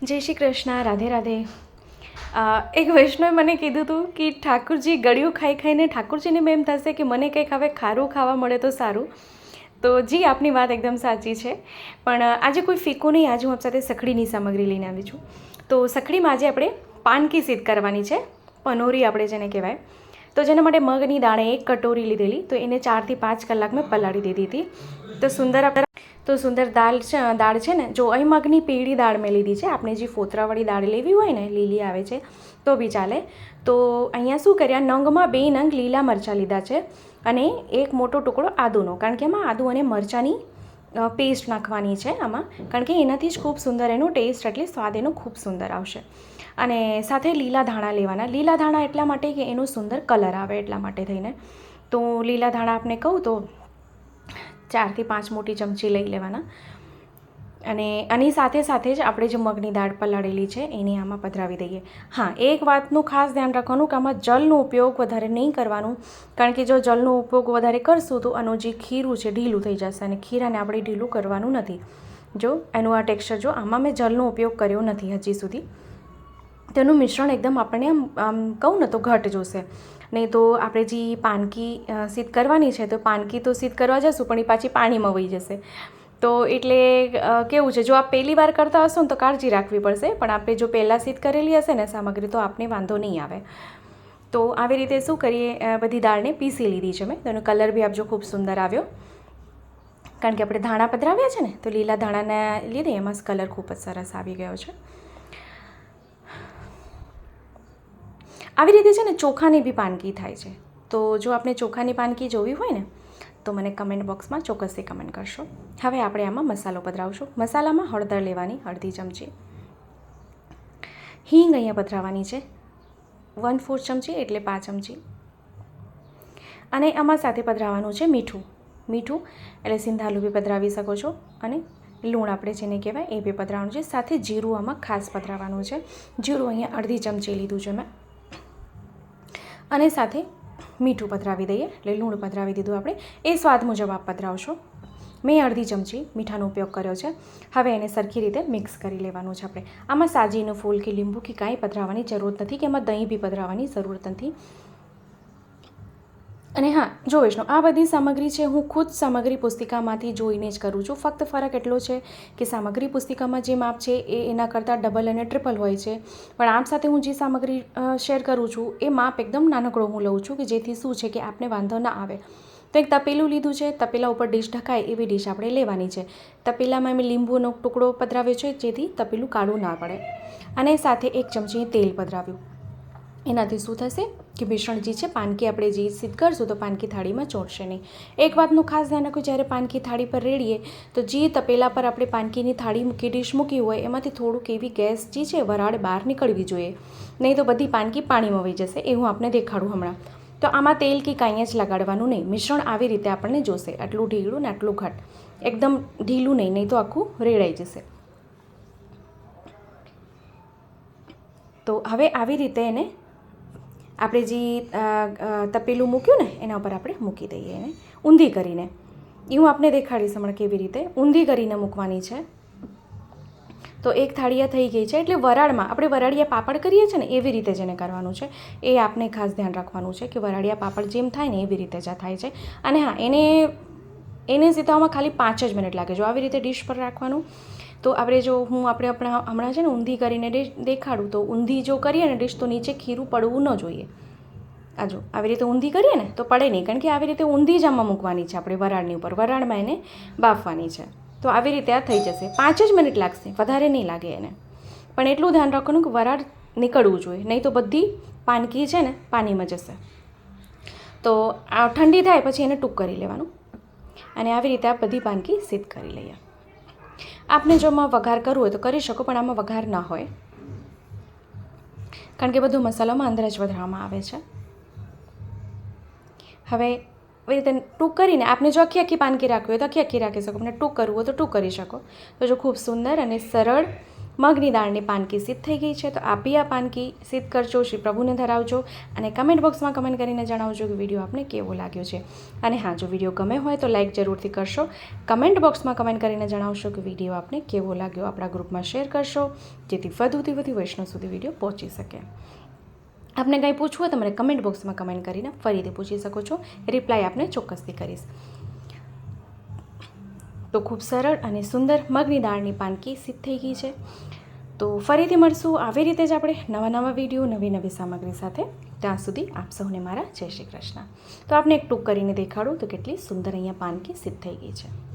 જય શ્રી કૃષ્ણ, રાધે રાધે. એક વૈષ્ણવે મને કીધું હતું કે ઠાકુરજી ગળ્યું ખાઈ ખાઈને ઠાકુરજીને એમ થશે કે મને કંઈક હવે ખારું ખાવા મળે તો સારું. તો જી, આપની વાત એકદમ સાચી છે. પણ આજે કોઈ ફીકું નહીં, આજે હું આપ સાથે સખડીની સામગ્રી લઈને આવી છું. તો સખડીમાં આજે આપણે પાનકી સિદ્ધ કરવાની છે, પનોરી આપણે જેને કહેવાય. તો જેના માટે મગની દાણે એક કટોરી લીધેલી, તો એને ચારથી પાંચ કલાક મેં પલાળી દીધી હતી. તો સુંદર આપણે તો સુંદર દાળ છે દાળ છે ને, જો અહીં મગની પીળી દાળ મેં લીધી છે, આપણે જે ફોતરાવાળી દાળ લેવી હોય ને, લીલી આવે છે, તો બી ચાલે. તો અહીંયા શું કર્યા, નંગમાં બે નંગ લીલા મરચાં લીધા છે અને એક મોટો ટુકડો આદુનો, કારણ કે એમાં આદુ અને મરચાંની પેસ્ટ નાખવાની છે આમાં, કારણ કે એનાથી જ ખૂબ સુંદર, એનો ટેસ્ટ એટલે સ્વાદ એનો ખૂબ સુંદર આવશે. અને સાથે લીલા ધાણા લેવાના, લીલા ધાણા એટલા માટે કે એનો સુંદર કલર આવે એટલા માટે થઈને. તો લીલા ધાણા આપને કહું તો ચારથી પાંચ મોટી ચમચી લઈ લેવાના. અને આની સાથે સાથે જ આપણે જે મગની દાળ પલાળેલી છે, એને આમાં પધરાવી દઈએ. હા, એક વાતનું ખાસ ધ્યાન રાખવાનું કે આમાં જલનો ઉપયોગ વધારે નહીં કરવાનું, કારણ કે જો જલનો ઉપયોગ વધારે કરશું તો આનું જે ખીરું છે, ઢીલું થઈ જશે અને ખીરાને આપણે ઢીલું કરવાનું નથી. જો, એનું આ ટેક્સચર જો, આમાં મેં જલનો ઉપયોગ કર્યો નથી હજી સુધી. તેનું મિશ્રણ એકદમ આપણને આમ કહું ને તો ઘટ જોશે. નહીં તો આપણે જે પાનકી સીધ કરવાની છે, તો પાનકી તો સીધ કરવા જશું, પણ એ પાછી પાણીમાં વહી જશે. તો એટલે કેવું છે, જો આપ પહેલી વાર કરતા હશો ને તો કાળજી રાખવી પડશે, પણ આપણે જો પહેલાં સીધ કરેલી હશે ને સામગ્રી, તો આપને વાંધો નહીં આવે. તો આવી રીતે શું કરીએ બધી દાળને પીસી લીધી છે મેં તેનો કલર બી આપજો ખૂબ સુંદર આવ્યો. કારણ કે આપણે ધાણા પધરાવ્યા છે ને, તો લીલા ધાણાના લીધે એમાં કલર ખૂબ જ સરસ આવી ગયો છે. આવી રીતે છે ને ચોખાની બી પાનકી થાય છે. તો જો આપણે ચોખાની પાનકી જોવી હોય ને, તો મને કમેન્ટ બોક્સમાં ચોક્કસથી કમેન્ટ કરશો. હવે આપણે આમાં મસાલો પધરાવશું. મસાલામાં હળદર લેવાની અડધી ચમચી. હિંગ અહીંયા પધરાવવાની છે. વન ફોર ચમચી એટલે પાંચ ચમચી. અને આમાં સાથે પધરાવવાનું છે મીઠું. મીઠું એટલે સિંધાલું બી પધરાવી શકો છો. અને લૂણ આપણે જેને કહેવાય એ બી પધરાવવાનું છે. સાથે જીરું આમાં ખાસ પધરાવવાનું છે. જીરું અહીંયા અડધી ચમચી લીધું છે મેં. અને સાથે મીઠું પધરાવી દઈએ. એટલે લૂણ પધરાવી દીધું આપણે. એ સ્વાદ મુજબ આપ પધરાવશો. મેં અડધી ચમચી મીઠાનો ઉપયોગ કર્યો છે. હવે એને સરખી રીતે મિક્સ કરી લેવાનું છે આપણે. આમાં સાજીનું ફૂલ કે લીંબુ કે કાંઈ પધરાવવાની જરૂર નથી કે એમાં દહીં બી પધરાવવાની જરૂરત નથી. અને હા, જો વૈષ્ણવ, આ બધી સામગ્રી છે હું ખુદ સામગ્રી પુસ્તિકામાંથી જોઈને જ કરું છું. ફક્ત ફરક એટલો છે કે સામગ્રી પુસ્તિકામાં જે માપ છે એ એના કરતાં ડબલ અને ટ્રિપલ હોય છે. પણ આમ સાથે હું જે સામગ્રી શેર કરું છું એ માપ એકદમ નાનકડો હું લઉં છું કે જેથી શું છે કે આપને વાંધો ના આવે. તો એક તપેલું લીધું છે, તપેલા ઉપર ડીશ ઢકાય એવી ડીશ આપણે લેવાની છે. તપેલામાં મેં લીંબુનો ટુકડો પધરાવ્યો છે જેથી તપેલું કાળું ના પડે. અને સાથે એક ચમચી તેલ પધરાવ્યું. એનાથી શું થશે? કે મિશ્રણ જે છે પાનકી આપણે જે સિદ્ધ કરશું તો પાનકી થાળીમાં ચોંટશે નહીં. એક વાતનું ખાસ ધ્યાન રાખવું, જ્યારે પાનકી થાળી પર રેડીએ, તો જે તપેલા પર આપણે પાનકીની થાળી મૂકી, ડીશ મૂકી હોય, એમાંથી થોડુંક એવી ગેસ જે છે, વરાળ બહાર નીકળવી જોઈએ. નહીં તો બધી પાનકી પાણીમાં વહી જશે, એ હું આપને દેખાડું હમણાં. તો આમાં તેલ કે કાંઈ જ લગાડવાનું નહીં. મિશ્રણ આવી રીતે આપણને જોશે. આટલું ઢીલું ને આટલું ઘટ. એકદમ ઢીલું નહીં નહીં તો આખું રેડાઈ જશે. તો હવે આવી રીતે એને આપણે જે તપેલું મૂક્યું ને, એના ઉપર આપણે મૂકી દઈએ એને. ઊંધી કરીને. એ હું આપને દેખાડીશ હમણાં કેવી રીતે. ઊંધી કરીને મૂકવાની છે. તો એક થાળીયા થઈ ગઈ છે, એટલે વરાળમાં, આપણે વરાળિયા પાપડ કરીએ છીએ ને, એવી રીતે જેને કરવાનું છે. એ આપને ખાસ ધ્યાન રાખવાનું છે કે વરાળિયા પાપડ જેમ થાય ને, એવી રીતે જ થાય છે. અને હા, એને એને સીધામાં ખાલી પાંચ જ મિનિટ લાગે. જો આવી રીતે ડીશ પર રાખવાનું તો આપણે જો હું આપણે આપણા હમણાં છે ને ઊંધી કરીને ડીશ દેખાડું, તો ઊંધી જો કરીએ ને ડીશ તો નીચે ખીરું પડવું ન જોઈએ. આ જો, આવી રીતે ઊંધી કરીએ ને તો પડે નહીં, કારણ કે આવી રીતે ઊંધી જ આમાં મૂકવાની છે આપણે વરાળની ઉપર. વરાળમાં એને બાફવાની છે. તો આવી રીતે આ થઈ જશે. પાંચ જ મિનિટ લાગશે, વધારે નહીં લાગે એને. પણ એટલું ધ્યાન રાખવાનું કે વરાળ નીકળવું જોઈએ, નહીં તો બધી પાનકી છે ને પાણીમાં જશે. તો આ ઠંડી થાય પછી એને ટૂંક કરી લેવાનું. અને આવી રીતે આ બધી પાનકી સિદ્ધ કરી લઈએ. આપને જો આમાં વઘાર કરવું હોય તો કરી શકો, પણ આમાં વઘાર ના હોય. કારણ કે બધું મસાલામાં અંદર જ વધારવામાં આવે છે. હવે એવી રીતે ટૂંક કરીને આપને જો આખી આખી પાનકી રાખવી હોય તો આખી આખી રાખી શકો અને ટૂંક કરવું હોય તો ટૂંક કરી શકો. તો જો ખૂબ સુંદર અને સરળ મગની દાળની પાનકી સિદ્ધ થઈ ગઈ છે, તો આપી આ પાનકી સિદ્ધ કરજો, શ્રી પ્રભુને ધરાવજો અને કમેન્ટ બોક્સમાં કમેન્ટ કરીને જણાવજો કે વીડિયો આપને કેવો લાગ્યો છે. અને હા, જો વીડિયો ગમે હોય તો લાઇક જરૂરથી કરશો. કમેન્ટ બોક્સમાં કમેન્ટ કરીને જણાવશો કે વીડિયો આપને કેવો લાગ્યો, આપણા ગ્રુપમાં શેર કરશો, જેથી વધુથી વધુ વૈષ્ણવ સુધી વીડિયો પહોંચી શકે. આપને કંઈ પૂછવું હોય તમારે કમેન્ટ બોક્સમાં કમેન્ટ કરીને ફરીથી પૂછી શકો છો. રિપ્લાય આપને ચોક્કસથી કરીશ. તો ખૂબ સરળ અને સુંદર મગની દાળની પાનકી સિદ્ધ થઈ ગઈ છે. તો ફરીથી મળશું આવી રીતે જ આપણે નવા નવા વીડિયો, નવી નવી સામગ્રી સાથે. ત્યાં સુધી આપ સૌને મારા જય શ્રી કૃષ્ણ. તો આપને એક ટૂંક કરીને દેખાડું તો કેટલી સુંદર અહીંયા પાનકી સિદ્ધ થઈ ગઈ છે.